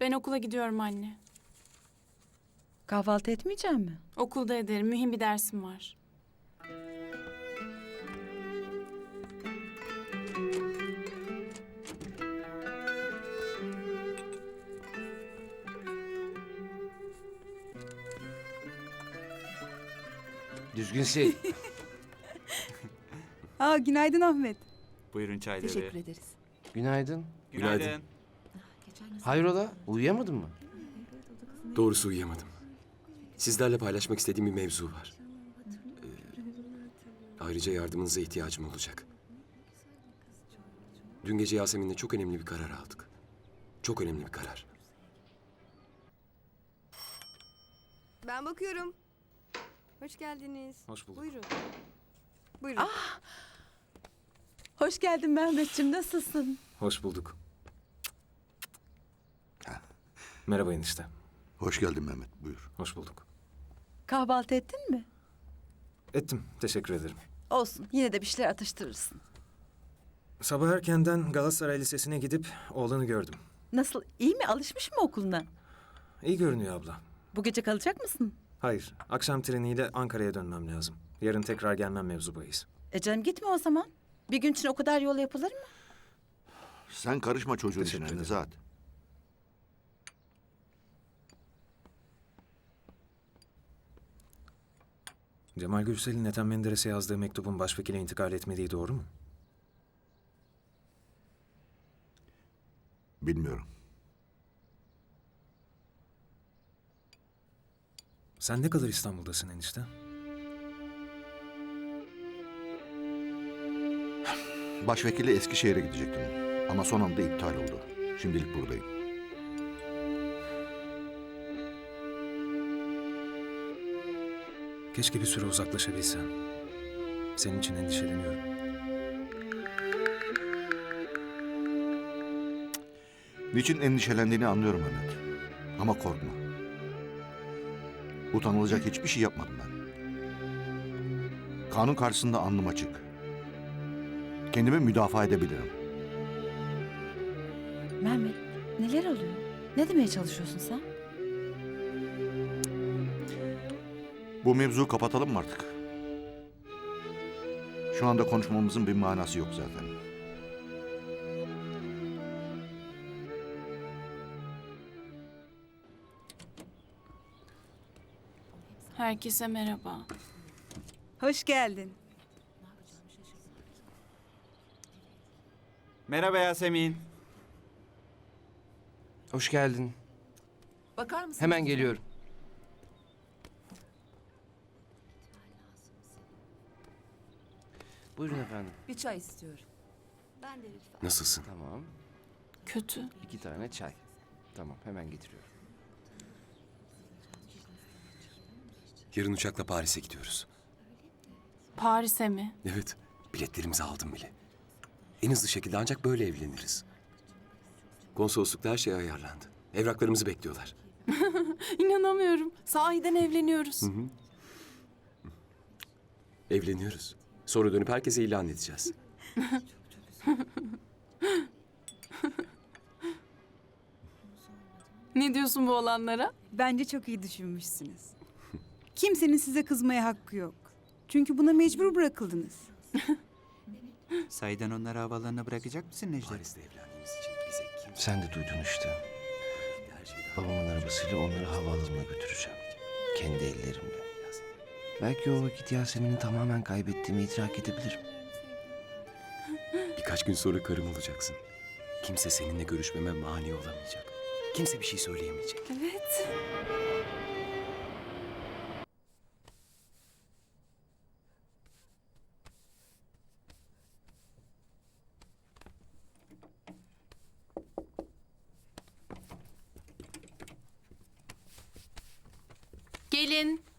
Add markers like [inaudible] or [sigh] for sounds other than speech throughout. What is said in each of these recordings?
Ben okula gidiyorum anne. Kahvaltı etmeyecek mi? Okulda ederim. Mühim bir dersim var. Düzgün sil. [laughs] [laughs] Aa, günaydın Ahmet. Buyurun çayları. Teşekkür ederiz. Günaydın. Günaydın. Hayrola? Uyuyamadın mı? Doğrusu uyuyamadım. Sizlerle paylaşmak istediğim bir mevzu var. Ee, ayrıca yardımınıza ihtiyacım olacak. Dün gece Yasemin'le çok önemli bir karar aldık. Çok önemli bir karar. Ben bakıyorum. Hoş geldiniz. Hoş bulduk. Buyurun. Buyurun. Hoş geldin Mehmetciğim. Nasılsın? Hoş bulduk. Merhaba enişte. Hoş geldin Mehmet. Buyur. Hoş bulduk. Kahvaltı ettin mi? Ettim. Teşekkür ederim. Olsun. Yine de bir şeyler atıştırırsın. Sabah erkenden Galatasaray Lisesi'ne gidip oğlanı gördüm. Nasıl? İyi mi? Alışmış mı okuluna? İyi görünüyor abla. Bu gece kalacak mısın? Hayır. Akşam treniyle Ankara'ya dönmem lazım. Yarın tekrar gelmem mevzu bahis. E canım gitme o zaman. Bir gün için o kadar yol yapılır mı? Sen karışma çocuğun Teşekkür işine ederim. Nezahat. Cemal Gürsel'in Ethem Menderes'e yazdığı mektubun başvekile intikal etmediği doğru mu? Bilmiyorum. Sen ne kadar İstanbul'dasın enişte? Başvekili Eskişehir'e gidecektim. Ama son anda iptal oldu. Şimdilik buradayım. Keşke bir süre uzaklaşabilsen. Senin için endişeleniyorum. Niçin endişelendiğini anlıyorum Mehmet. Ama korkma. Utanılacak hiçbir şey yapmadım ben. Kanun karşısında alnım açık. Kendimi müdafaa edebilirim. Mehmet neler oluyor? Ne demeye çalışıyorsun sen? Bu mevzuyu kapatalım mı artık? Şu anda konuşmamızın bir manası yok zaten. Herkese merhaba. Hoş geldin. Merhaba Yasemin. Hoş geldin. Bakar mısın? Hemen geliyorum. Buyurun efendim. Bir çay istiyorum. Nasılsın? Tamam. Kötü. İki tane çay. Tamam hemen getiriyorum. Yarın uçakla Paris'e gidiyoruz. Paris'e mi? Evet, biletlerimizi aldım bile. En hızlı şekilde ancak böyle evleniriz. Konsoloslukta her şey ayarlandı. Evraklarımızı bekliyorlar. [laughs] İnanamıyorum. Sahiden evleniyoruz. Evleniyoruz. Sonra dönüp herkese ilan edeceğiz. Ne diyorsun bu olanlara? Bence çok iyi düşünmüşsünüz. Kimsenin size kızmaya hakkı yok. Çünkü buna mecbur bırakıldınız. Sayden onları havalarına bırakacak mısın Necdet? Paris'te evlendiğimiz için bize kimse Sen de duydun işte. her şeyden Babamın arabasıyla onları havaalanına götüreceğim. Kendi ellerimle. Belki o vakit Yasemin'i tamamen kaybettiğimi idrak edebilirim. Birkaç gün sonra karım olacaksın. Kimse seninle görüşmeme mani olamayacak. Kimse bir şey söyleyemeyecek. Evet. Gelin.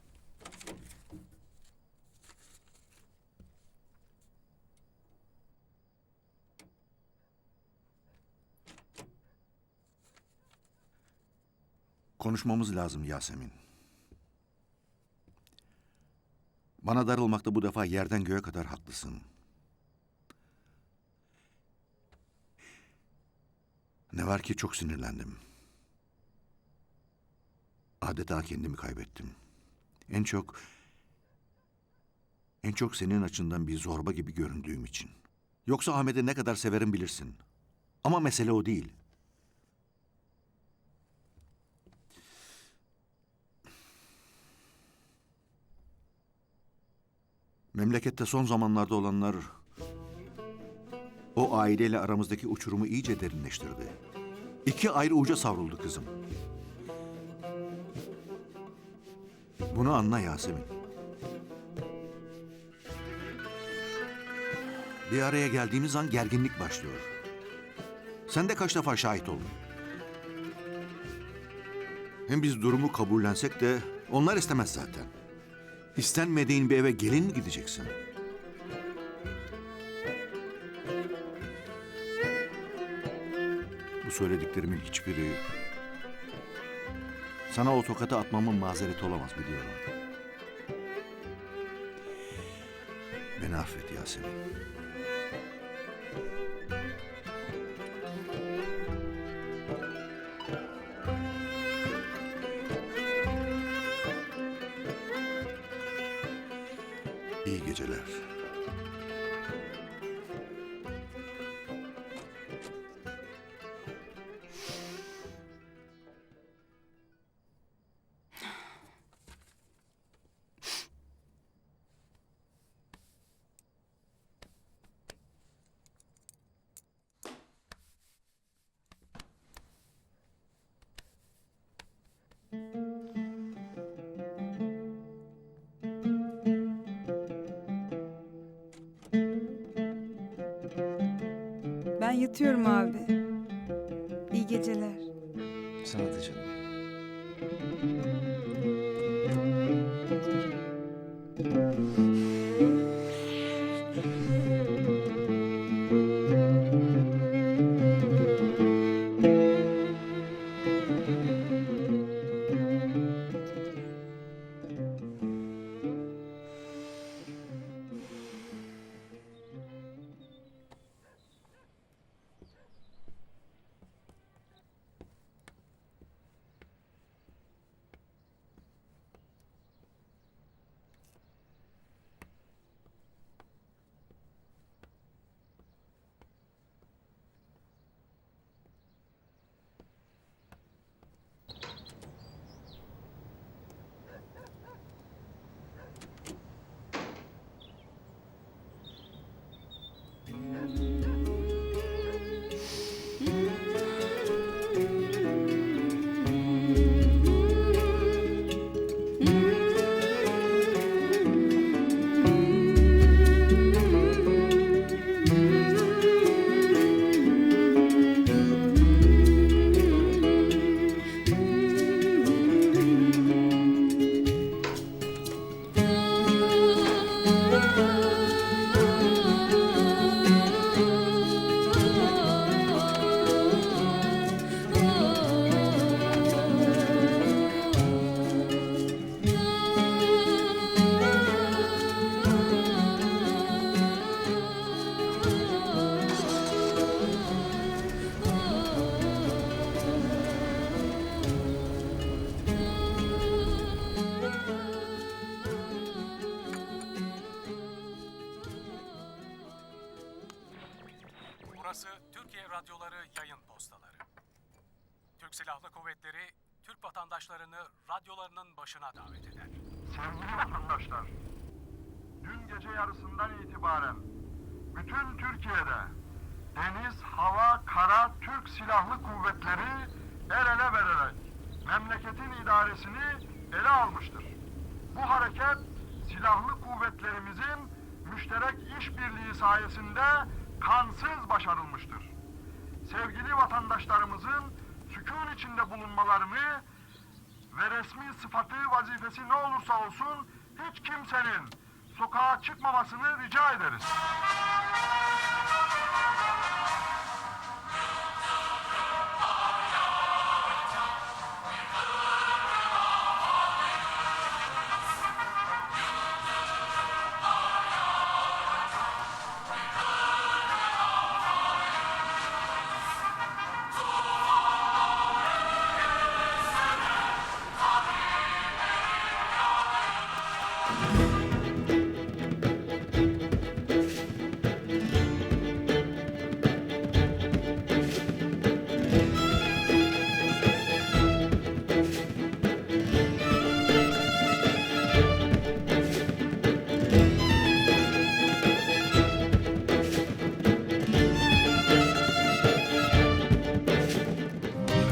Konuşmamız lazım Yasemin. Bana darılmakta bu defa yerden göğe kadar haklısın. Ne var ki çok sinirlendim. adeta kendimi kaybettim. En çok en çok senin açından bir zorba gibi göründüğüm için. Yoksa Ahmet'i ne kadar severim bilirsin. Ama mesele o değil. Memlekette son zamanlarda olanlar o aileyle aramızdaki uçurumu iyice derinleştirdi. İki ayrı uca savruldu kızım. Bunu anla Yasemin. Bir araya geldiğimiz an gerginlik başlıyor. Sen de kaç defa şahit oldun. Hem biz durumu kabullensek de onlar istemez zaten. İstenmediğin bir eve gelin mi gideceksin? Bu söylediklerimin hiçbiri sana o tokatı atmamın mazereti olamaz biliyorum. Beni affet Yasemin. İyi geceler. Yatıyorum abi. İyi geceler. Sana da canım. Radyoları yayın postaları. Türk Silahlı Kuvvetleri, Türk vatandaşlarını radyolarının başına davet eder. Sevgili vatandaşlar, dün gece yarısından itibaren bütün Türkiye'de deniz, hava, kara Türk Silahlı Kuvvetleri el ele vererek memleketin idaresini ele almıştır. Bu hareket silahlı kuvvetlerimizin müşterek işbirliği sayesinde kansız başarılmıştır. Sevgili vatandaşlarımızın sükun içinde bulunmalarını ve resmi sıfatı vazifesi ne olursa olsun hiç kimsenin sokağa çıkmamasını rica ederiz.